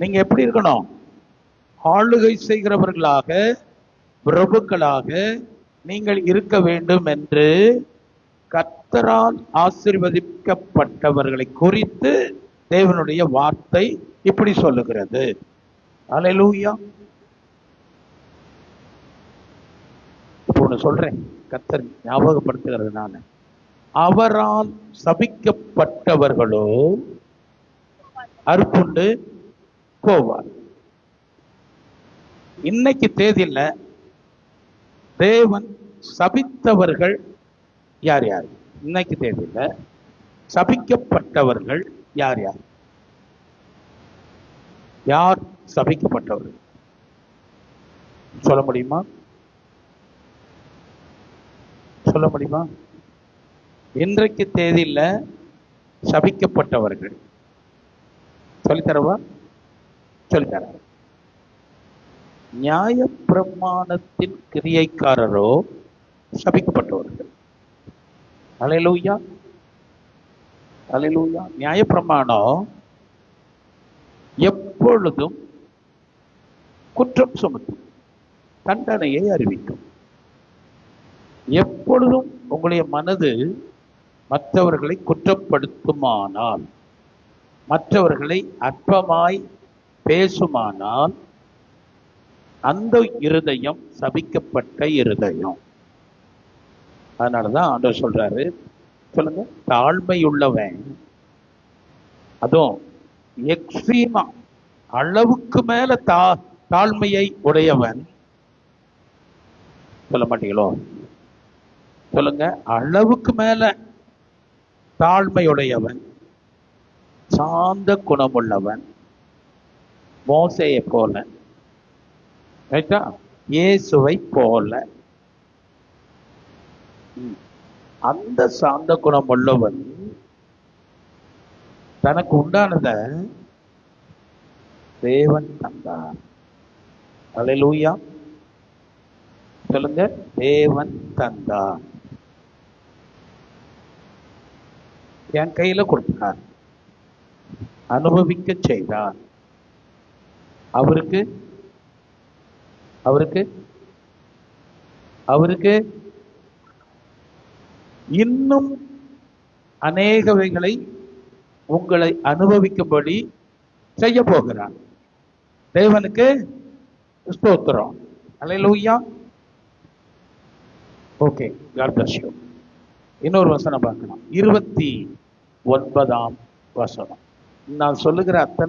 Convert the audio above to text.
நீங்க எப்படி இருக்கணும்? ஆளுகை செய்கிறவர்களாக பிரபுக்களாக நீங்கள் இருக்க வேண்டும் என்று கத்தரால் ஆசிர்வதிக்கப்பட்டவர்களை குறித்து தேவனுடைய வார்த்தை இப்படி சொல்லுகிறது. அல்லேலூயா இப்போ ஒன்று சொல்றேன். கத்தர் ஞாபகப்படுத்துகிறது நான். அவரால் சபிக்கப்பட்டவர்களோ அற்புண்டு போவார் இன்னைக்கு தேதியில தேவன் சபித்தவர்கள் யார் யார்? இன்னைக்கு தேதியில சபிக்கப்பட்டவர்கள் யார் யார்? யார் சபிக்கப்பட்டவர்கள்? சொல்ல முடியுமா? சொல்ல முடியுமா? இன்றைக்கு தேதியில் சபிக்கப்பட்டவர்கள். சொல்லித்தரவா? சொல்கிறார் நியாய பிரமாணத்தின் கிரியைக்காரரோ சபிக்கப்பட்டவர்கள். அலையலூயா அலையலூயா நியாய பிரமாணம் எப்பொழுதும் குற்றம் சுமத்தும் தண்டனையை அறிவிக்கும். எப்பொழுதும் உங்களுடைய மனது மற்றவர்களை குற்றப்படுத்துமானால் மற்றவர்களை அற்பமாய் பேசுமானால் அந்த இருதயம் சபிக்கப்பட்ட இருதயம். அதனாலதான் ஆண்டவர் சொல்றாரு சொல்லுங்க தாழ்மையுள்ளவன் அதுவும் எக்ஸ்ட்ரீமா அளவுக்கு மேல தா தாழ்மையை உடையவன். சொல்ல மாட்டீங்களோ? சொல்லுங்க அளவுக்கு மேல தாழ்மையுடையவன் சாந்த குணமுள்ளவன். மோசையை போல. ரைட்டா? இயேசுவை போல. அந்த சாந்த குணம் உள்ளவன் தனக்கு உண்டானத தேவன் தந்தார். அல்லேலூயா சொல்லுங்க. தேவன் தந்தார். என் கையில கொடுத்தார். அனுபவிக்க செய்தார். அவருக்கு? அவருக்கு? அவருக்கு? இன்னும் அநேகவைகளை உங்களை அனுபவிக்கும்படி செய்ய போகிறார். தேவனுக்கு ஸ்தோத்திரம். அலையலூயா ஓகே காட் பிளஸ் யூ இன்னொரு வசனம் பார்க்கலாம். இருபத்தி ஒன்பதாம் வசனம். நான் சொல்லுகிற அத்தனை